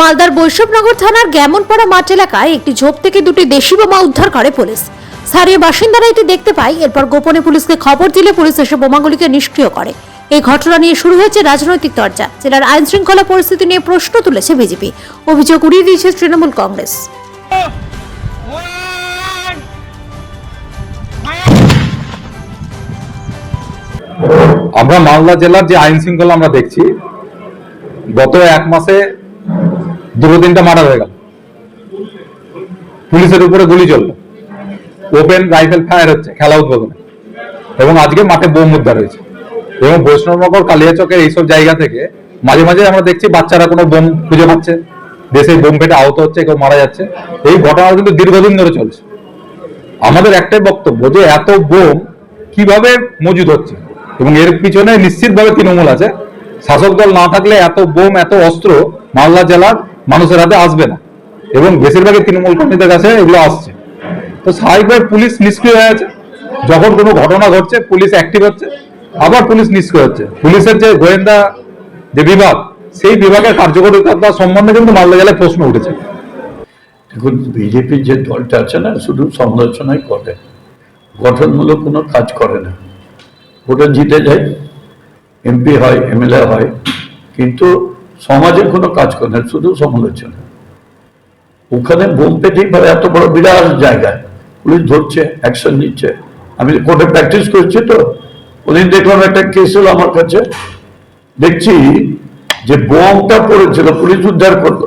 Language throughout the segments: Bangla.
মালদার বৈষ্ণবনগর থানার গ্যামনপাড়া মাঠ এলাকায় একটি ঝোপ থেকে দুটি দেশি বোমা উদ্ধার করে পুলিশ। স্থানীয় বাসিন্দারা এটি দেখতে পায়, এরপর গোপনে পুলিশকে খবর দিলে পুলিশ এসে বোমাগুলিকে নিষ্ক্রিয় করে। এই ঘটনা নিয়ে শুরু হয়েছে রাজনৈতিক চর্চা। জেলার আইন শৃঙ্খলা পরিস্থিতি নিয়ে প্রশ্ন তুলেছে বিজেপি। অভিযোগ উড়িয়ে দিয়েছে তৃণমূল কংগ্রেস। আমরা মালদা জেলার যে আইন শৃঙ্খলা আমরা দেখছি, গত এক মাসে দুটো তিনটা মার্ডার হয়ে গেল। পুলিশের উপরে গুলি চলল। ওপেন রাইফেল ফায়ার হচ্ছে, খেলা উদ্বোধনে। এবং আজকে মাঠে বোম উদ্ধার হয়েছে। এবং বৈষ্ণবনগর, কালিয়াচকের এইসব জায়গা থেকে মাঝে মাঝে আমরা দেখছি বাচ্চারা কোনো বোম খুঁজে পাচ্ছে। দেশে বোম ফেটে আহত হচ্ছে, কেউ মারা যাচ্ছে। এই ঘটনা কিন্তু দীর্ঘদিন ধরে চলছে। আমাদের একটাই বক্তব্য যে এত বোম কীভাবে মজুদ হচ্ছে? এবং এর পিছনে নিশ্চিতভাবে তৃণমূল আছে। শাসক দল না থাকলে এত বোম, এত অস্ত্র মালদা জেলার মানুষের হাতে আসবে না। এবং বেশিরভাগই তৃণমূল কর্মীদের কাছে এগুলো আসছে। তো স্বাভাবিকভাবে পুলিশ নিষ্ক্রিয় হয়ে আছে। যখন কোনো ঘটনা ঘটছে, পুলিশ অ্যাক্টিভ হচ্ছে। আবার পুলিশ নিষ্ক্রিয় হচ্ছে। পুলিশের যে গোয়েন্দা যে বিভাগ, সেই বিভাগের কার্যকরিতা সম্বন্ধে কিন্তু মালদা জেলায় প্রশ্ন উঠেছে। দেখুন, বিজেপির যে দলটা আছে না, শুধু সমালোচনাই করে। গঠনমূলক কোনো কাজ করে না। ওটা জিতে যায়। এমপি হয়, এমএলএ হয়। কিন্তু সমাজের কোনো কাজ করে না, শুধু সমালোচনা। ওখানে বোম পেটেই পারে এত বড় বিরাট জায়গায় পুলিশ ধরছে অ্যাকশন নিচ্ছে। আমি কোর্টে প্র্যাকটিস করছি তো, ওদিন দেখলাম একটা কেস হলো আমার কাছে। দেখছি যে বোমটা পড়েছিল, পুলিশ উদ্ধার করল।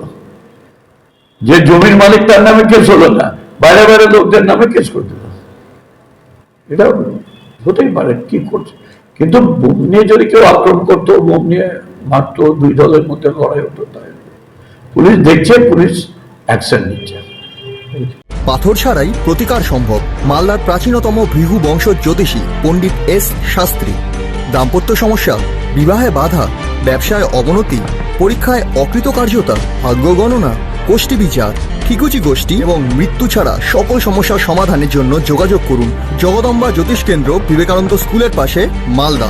যে জমির মালিক তার নামে কেস হলো না, বাইরে বাইরে লোকদের নামে কেস করে দিল। এটা হতেই পারে, কি করছে? কিন্তু বোম নিয়ে যদি কেউ আক্রমণ করতো, বোম নিয়ে মারতো দুই দলের মধ্যে লড়াই হতো তাই। পুলিশ দেখছে, পুলিশ অ্যাকশন নিচ্ছে। পাথর ছাড়াই প্রতিকার সম্ভব, মালদার প্রাচীনতম ভৃহু বংশ জ্যোতিষী পণ্ডিত এস শাস্ত্রী। দাম্পত্য সমস্যা, বিবাহে বাধা, ব্যবসায় অবনতি, পরীক্ষায় অকৃতকার্যতা, ভাগ্য গণনা, গোষ্ঠী বিচার, ঠিকুচি গোষ্ঠী এবং মৃত্যু ছাড়া সকল সমস্যার সমাধানের জন্য যোগাযোগ করুন জগদম্বা জ্যোতিষ কেন্দ্র বিবেকানন্দ স্কুলের পাশে, Malda.